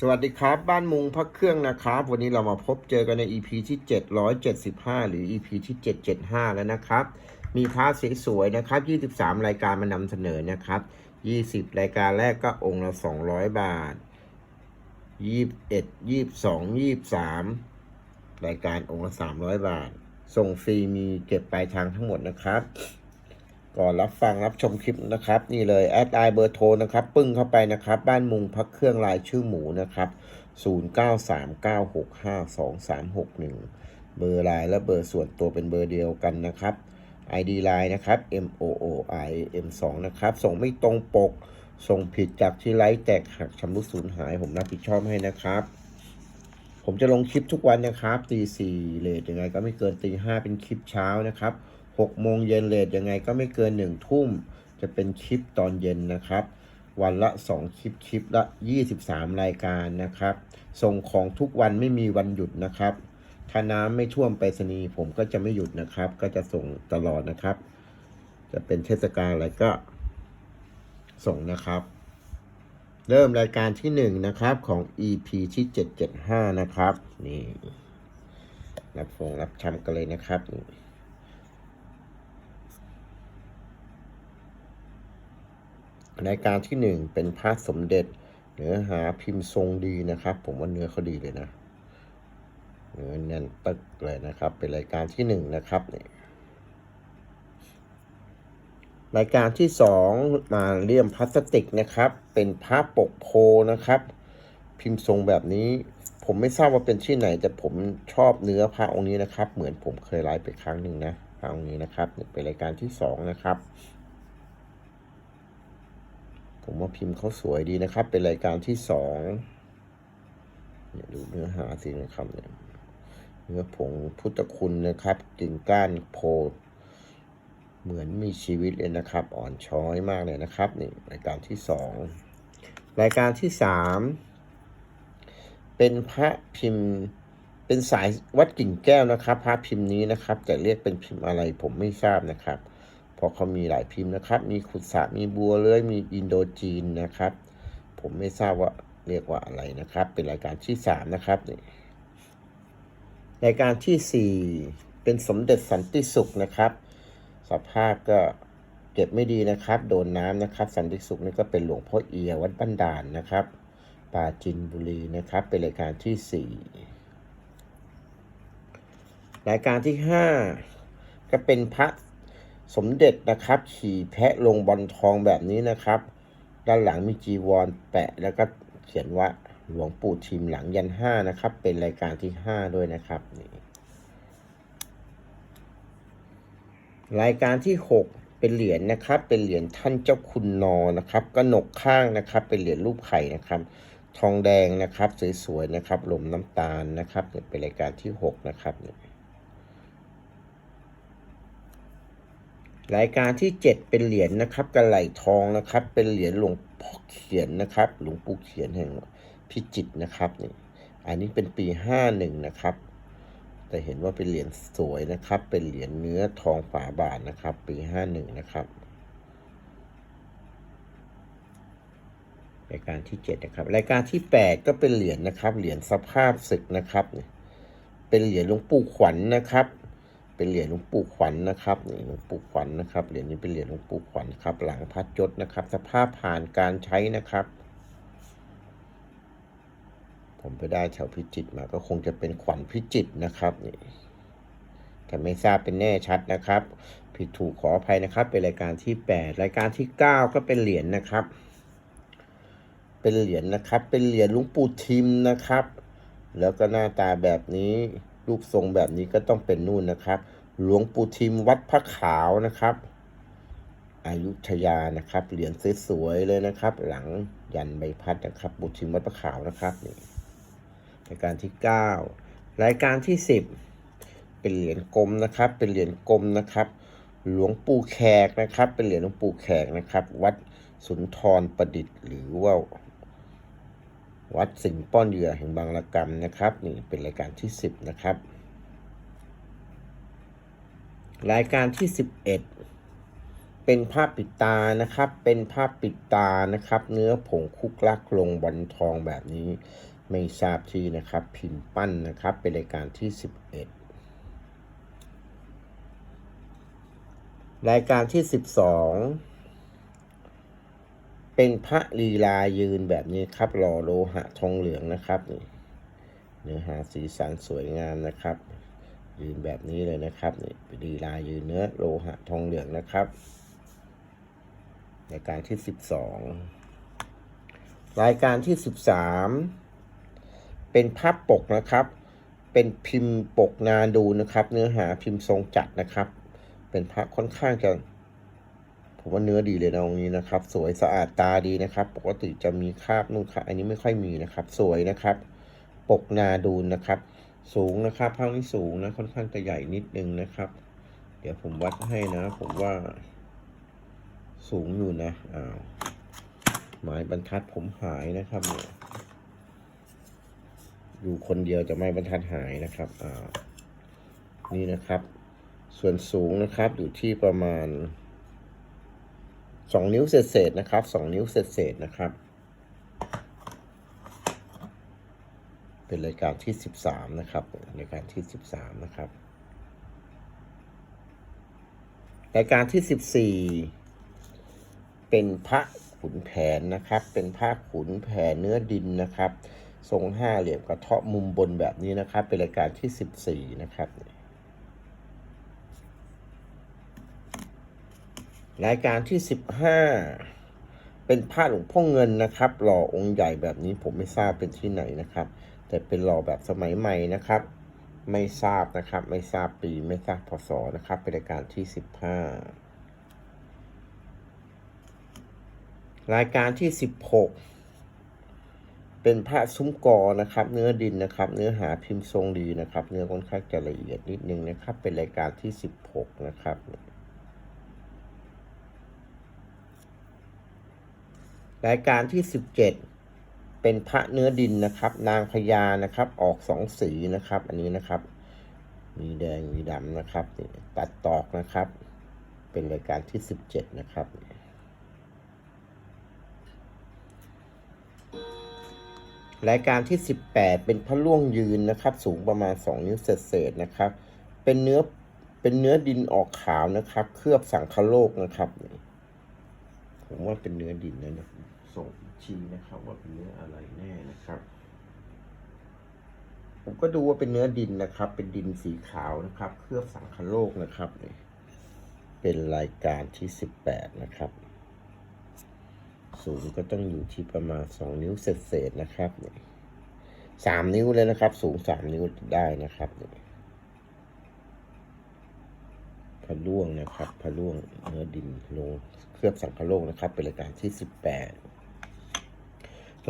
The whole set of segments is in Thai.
สวัสดีครับ บ้านมุงพักเครื่องนะครับ วันนี้เรามาพบเจอกันใน EP ที่ 775 หรือ EP ที่ 775 แล้วนะครับ มีพาร์ทสวยๆนะครับ 23 รายการมานำเสนอนะครับ 20 รายการแรกก็องค์ละ 200 บาท 21 22 23 รายการองค์ละ 300 บาท ส่งฟรีมีเก็บปลายทางทั้งหมดนะครับ ก่อนรับฟังรับชมคลิปนะครับ นี่เลยแอดไลน์เบอร์โทรนะครับ ปึ้งเข้าไปนะครับ บ้านมุงพักเครื่องลายชื่อหมูนะครับ0939652361 เบอร์ไลน์และเบอร์ส่วนตัวเป็นเบอร์เดียวกันนะครับ ID ไลน์นะครับ M O O I M 2นะครับ ส่งไม่ตรงปก ส่งผิดจากที่ไลฟ์แตกหักชำรุดสูญหาย ผมรับผิดชอบให้นะครับ ผมจะลงคลิปทุกวันนะครับตีสี่เลทยังไงก็ไม่เกินตีห้าเป็นคลิปเช้านะครับ หกโมงเย็นเลทยังไงก็ไม่เกินหนึ่งทุ่ม จะเป็นคลิปตอนเย็นนะครับ วันละสองคลิปคลิปละยี่สิบสามรายการนะครับ ส่งของทุกวันไม่มีวันหยุดนะครับ ถ้าน้ำไม่ท่วมไปรษณีย์ผมก็จะไม่หยุดนะครับ ก็จะส่งตลอดนะครับ จะเป็นเทศกาลอะไรก็ส่งนะครับ เริ่มรายการที่หนึ่งนะครับของ EP ที่เจ็ดเจ็ดห้านะครับ นี่ รับฟงรับชำกันเลยนะครับ รายการที่หนึ่งเป็นพระสมเด็จ เนื้อหาพิมพ์ทรงดีนะครับ ผมว่าเนื้อเขาดีเลยนะ เนื้อแน่นตึกเลยนะครับ เป็นรายการที่หนึ่งนะครับเนี่ยรายการที่สองมาเลี่ยมพลาสติกนะครับ เป็นพระปกโพนะครับ พิมพ์ทรงแบบนี้ ผมไม่ทราบว่าเป็นที่ไหน แต่ผมชอบเนื้อพระองค์นี้นะครับ เหมือนผมเคยไลฟ์ไปครั้งหนึ่งนะพระองค์นี้นะครับเป็นรายการที่สองนะครับ ผมว่าพิมพ์เขาสวยดีนะครับ เป็นรายการที่สองเนี่ยดูเนื้อหาสินะครับเนี่ยเนื้อผงพุทธคุณนะครับกิ่งก้านโพเหมือนมีชีวิตเลยนะครับ อ่อนช้อยมากเลยนะครับนี่รายการที่สองรายการที่สามเป็นพระพิมพ์เป็นสายวัดกิ่งแก้วนะครับ พระพิมพ์นี้นะครับ แต่เรียกเป็นพิมพ์อะไรผมไม่ทราบนะครับ พราะเขามีหลายพิมพ์นะครับ มีขุดสะมีบัวเลื้อยมีอินโดจีนนะครับ ผมไม่ทราบว่าเรียกว่าอะไรนะครับ เป็นรายการที่สามนะครับนี่รายการที่สี่เป็นสมเด็จสันติสุขนะครับ สภาพก็เก็บไม่ดีนะครับ โดนน้ำนะครับ สันติสุขนี่ก็เป็นหลวงพ่อเอียวัดบ้านด่านนะครับปราจินบุรีนะครับ เป็นรายการที่สี่รายการที่ห้าก็เป็นพระ สมเด็จนะครับ ขี่แพะลงบอลทองแบบนี้นะครับ ด้านหลังมีจีวรแปะแล้วก็เขียนว่าหลวงปู่ทิมหลังยันห้านะครับ เป็นรายการที่ห้าด้วยนะครับนี่รายการที่6เป็นเหรียญนะครับ เป็นเหรียญท่านเจ้าคุณนอนะครับกระหนกข้างนะครับ เป็นเหรียญรูปไข่นะครับ ทองแดงนะครับ สวยๆนะครับลมน้ำตาลนะครับเนี่เป็นรายการที่6นะครับเนี่ย รายการที่ 7 เป็นเหรียญนะครับกระไหลทองนะครับ เป็นเหรียญหลวงพ่อเขียนนะครับ หลวงปู่เขียนแห่งพิจิตรนะครับนี่อันนี้เป็นปี 51 นะครับ แต่เห็นว่าเป็นเหรียญสวยนะครับ เป็นเหรียญเนื้อทองฝาบาทนะครับ ปีห้าหนึ่งนะครับรายการที่เจ็ดนะครับ รายการที่แปดก็เป็นเหรียญนะครับ เหรียญสภาพศึกนะครับ เป็นเหรียญหลวงปู่ขวัญนนะครับ เป็นเหรียญหลวงปู่ขวัญนนะครับนี่หลวงปู่ขวัญนนะครับ เหรียญนี้เป็นเหรียญหลวงปู่ขวัญครับ หลังพัดยศนะครับ สภาพผ่านการใช้นะครับ ผมไปได้แถวพิจิตมาก็คงจะเป็นขวัญพิจิตนะครับนี่แต่ไม่ทราบเป็นแน่ชัดนะครับ ผิดถูกขออภัยนะครับ เป็นรายการที่ 8 รายการที่ 9 ก็เป็นเหรียญนะครับ เป็นเหรียญนะครับ เป็นเหรียญหลวงปู่ทิมนะครับ แล้วก็หน้าตาแบบนี้ รูปทรงแบบนี้ก็ต้องเป็นนู่นนะครับ หลวงปู่ทิมวัดพระขาวนะครับอายุทยานะครับ เหรียญสวยๆเลยนะครับ หลังยันใบพัดนะครับปู่ทิมวัดพระขาวนะครับนี่รายการที่ 9 รายการที่ 10 เป็นเหรียญกลมนะครับ เป็นเหรียญกลมนะครับ หลวงปู่แขกนะครับ เป็นเหรียญหลวงปู่แขกนะครับ วัดสุนทรประดิษฐ์หรือว่า วัดสิงป้อนเหยื่อแห่งบางระกรรมนะครับนี่เป็นรายการที่ 10 นะครับ รายการที่ 11 เป็นผ้าปิดตานะครับ เป็นผ้าปิดตานะครับ เนื้อผงคุกลักลงบอลทองแบบนี้ไม่ทราบที่นะครับ พิมพ์ปั้นนะครับ เป็นรายการที่ 11 รายการที่ 12 เป็นพระลีลายืนแบบนี้ครับหล่อโลหะทองเหลืองนะครับนี่เนื้อหาสีสันสวยงามนะครับ ยืนแบบนี้เลยนะครับนี่ลีลายืนเนื้อโลหะทองเหลืองนะครับรายการที่12รายการที่13เป็นภาพปกนะครับ เป็นพิมพ์ปกนาดูนะครับ เนื้อหาพิมพ์ทรงจัดนะครับ เป็นพระค่อนข้างจะ ผมว่าเนื้อดีเลยนะตรงนี้นะครับ สวยสะอาดตาดีนะครับ ปกติจะมีคราบนู่นค่ะอันนี้ไม่ค่อยมีนะครับ สวยนะครับ ปกนาดูนะครับ สูงนะครับภาพนี้สูงนะค่อนข้างจะใหญ่นิดนึงนะครับ เดี๋ยวผมวัดให้นะ ผมว่า สูงอยู่นะอ้าวหมายบรรทัดผมหายนะครับเนี่ยอยู่คนเดียวจะไม่บรรทัดหายนะครับอ่านี่นะครับ ส่วนสูงนะครับอยู่ที่ประมาณ สองนิ้วเศษๆนะครับสองนิ้วเศษๆนะครับ เป็นรายการที่สิบสามนะครับรายการที่สิบสามนะครับรายการที่สิบสี่เป็นพระขุนแผนนะครับ เป็นพระขุนแผนเนื้อดินนะครับ ทรงห้าเหลี่ยมกระเทาะมุมบนแบบนี้นะครับ เป็นรายการที่สิบสี่นะครับ รายการที่สิบห้าเป็นผ้าหลวงพ่อเงินนะครับ หล่อองค์ใหญ่แบบนี้ผมไม่ทราบเป็นที่ไหนนะครับ แต่เป็นหล่อแบบสมัยใหม่นะครับ ไม่ทราบนะครับ ไม่ทราบปีไม่ทราบพศนะครับ เป็นรายการที่สิบห้ารายการที่สิบหกเป็นผ้าซุ้มกอนะครับ เนื้อดินนะครับ เนื้อหาพิมพ์ทรงดีนะครับ เนื้อค่อนข้างจะละเอียดนิดนึงนะครับ เป็นรายการที่สิบหกนะครับ รายการที่สิบเจ็ดเป็นพระเนื้อดินนะครับ นางพญานะครับ ออกสองสีนะครับ อันนี้นะครับ มีแดงมีดำนะครับนี่ตัดตอกนะครับ เป็นรายการที่สิบเจ็ดนะครับรายการที่สิบแปดเป็นพระล่วงยืนนะครับ สูงประมาณสองนิ้วเศษๆนะครับ เป็นเนื้อเป็นเนื้อดินออกขาวนะครับ เคลือบสังคโลกนะครับนี่ ผมว่าเป็นเนื้อดินนะนะส่งชีนะครับ ว่าเป็นเนื้ออะไรแน่นะครับ ผมก็ดูว่าเป็นเนื้อดินนะครับ เป็นดินสีขาวนะครับ เคลือบสังคโลกนะครับนี่เป็นรายการที่สิบแปดนะครับสูงก็ต้องอยู่ที่ประมาณสองนิ้วเศษๆนะครับนี่สามนิ้วเลยนะครับ สูงสามนิ้วได้นะครับนี่ พะล่วงนะครับพะล่วงเนื้อดินลงเคลือบสังคโลกนะครับ เป็นรายการที่สิบแปด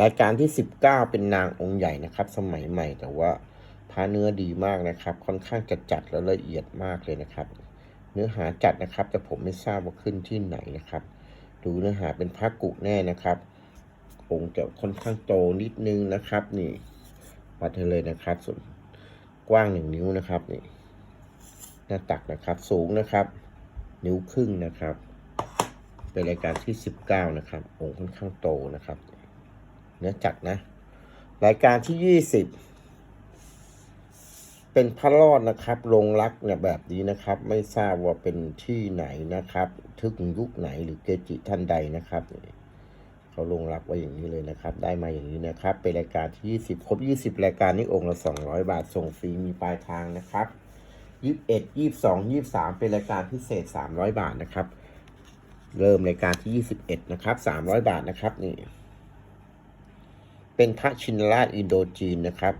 รายการที่สิบเก้าเป็นนางองค์ใหญ่นะครับ สมัยใหม่ แต่ว่าพระเนื้อดีมากนะครับ ค่อนข้างจะจัดและละเอียดมากเลยนะครับ เนื้อหาจัดนะครับ แต่ผมไม่ทราบว่าขึ้นที่ไหนนะครับ ดูเนื้อหาเป็นพระกุแน่นะครับองค์จะค่อนข้างโตนิดนึงนะครับ นี่วัดเลยนะครับ ส่วนกว้างหนึ่งนิ้วนะครับนี่ หน้าตักนะครับ สูงนะครับ นิ้วครึ่งนะครับ เป็นรายการที่สิบเก้านะครับองค์ค่อนข้างโตนะครับ เนื้อจัดนะ รายการที่ยี่สิบเป็นพระรอดนะครับลงรักเนี่ยแบบนี้นะครับ ไม่ทราบว่าเป็นที่ไหนนะครับทึกยุคไหนหรือเกจิท่านใดนะครับเขาลงรักไว้อย่างนี้เลยนะครับ ได้มาอย่างนี้นะครับ เป็นรายการที่ยี่สิบครบยี่สิบรายการนี้องค์ละสองร้อยบาท ส่งฟรี มีปลายทางนะครับ ยี่สิบเอ็ดยี่สิบสองยี่สิบสามเป็นรายการพิเศษสามร้อยบาทนะครับ เริ่มรายการที่ยี่สิบเอ็ดนะครับสามร้อยบาทนะครับนี่ เป็นพระชินราชอินโดจีนนะครับ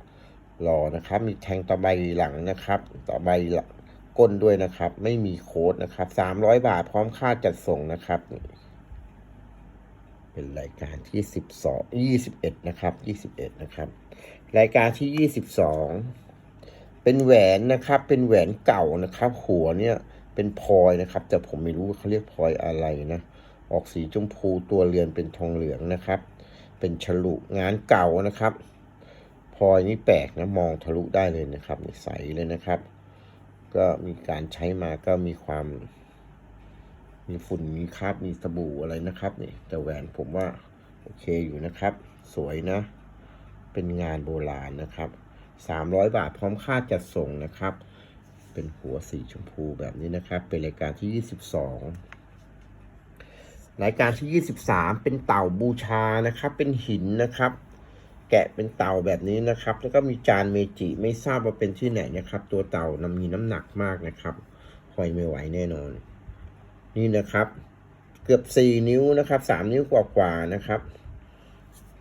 หล่อนะครับ มีแทงตะไบหลังนะครับตะไบหลังก้นด้วยนะครับ ไม่มีโค้ดนะครับสามร้อยบาทพร้อมค่าจัดส่งนะครับนี่เป็นรายการที่สิบสองยี่สิบเอ็ดนะครับยี่สิบเอ็ดนะครับ รายการที่ยี่สิบสอง เป็นแหวนนะครับ เป็นแหวนเก่านะครับ หัวเนี่ยเป็นพลอยนะครับ แต่ผมไม่รู้ว่าเขาเรียกพลอยอะไรนะ ออกสีชมพูตัวเรือนเป็นทองเหลืองนะครับ เป็นฉลุงานเก่านะครับพลอยนี่แปลกนะมองทะลุได้เลยนะครับใสเลยนะครับ ก็มีการใช้มาก็มีความ มีฝุ่นมีคราบมีสบู่อะไรนะครับนี่แต่แหวนผมว่าโอเคอยู่นะครับ สวยนะ เป็นงานโบราณนะครับ สามร้อยบาทพร้อมค่าจัดส่งนะครับ เป็นหัวสีชมพูแบบนี้นะครับ เป็นรายการที่ยี่สิบสองรายการที่ยี่สิบสามเป็นเต่าบูชานะครับ เป็นหินนะครับ แกะเป็นเต่าแบบนี้นะครับ แล้วก็มีจานเมจิไม่ทราบว่าเป็นที่ไหนนะครับ ตัวเต่านำมีน้ำหนักมากนะครับหอยไม่ไหวแน่นอน นี่นะครับเกือบสี่นิ้วนะครับสามนิ้วกว่าๆนะครับ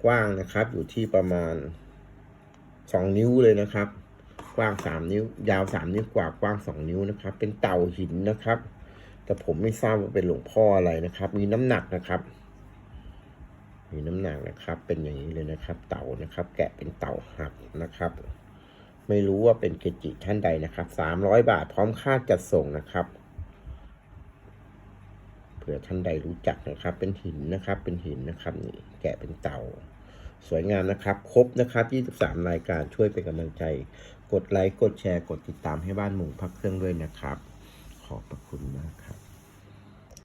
กว้างนะครับอยู่ที่ประมาณ สองนิ้วเลยนะครับ กว้างสามนิ้ว ยาวสามนิ้วกว่ากว้างสองนิ้วนะครับ เป็นเต่าหินนะครับ แต่ผมไม่ทราบว่าเป็นหลวงพ่ออะไรนะครับ มีน้ำหนักนะครับ มีน้ำหนักนะครับ เป็นอย่างนี้เลยนะครับ เต่านะครับ แกะเป็นเต่าหักนะครับ ไม่รู้ว่าเป็นเกจิท่านใดนะครับสามร้อยบาทพร้อมค่าจัดส่งนะครับเผื่อท่านใดรู้จักนะครับ เป็นหินนะครับ เป็นหินนะครับนี่แกะเป็นเต่า สวยงามนะครับ ครบนะครับ 23 รายการช่วยเป็นกำลังใจ กดไลค์ กดแชร์ กดติดตามให้บ้านหมุงพักเครื่องด้วยนะครับ ขอบพระคุณมากครับ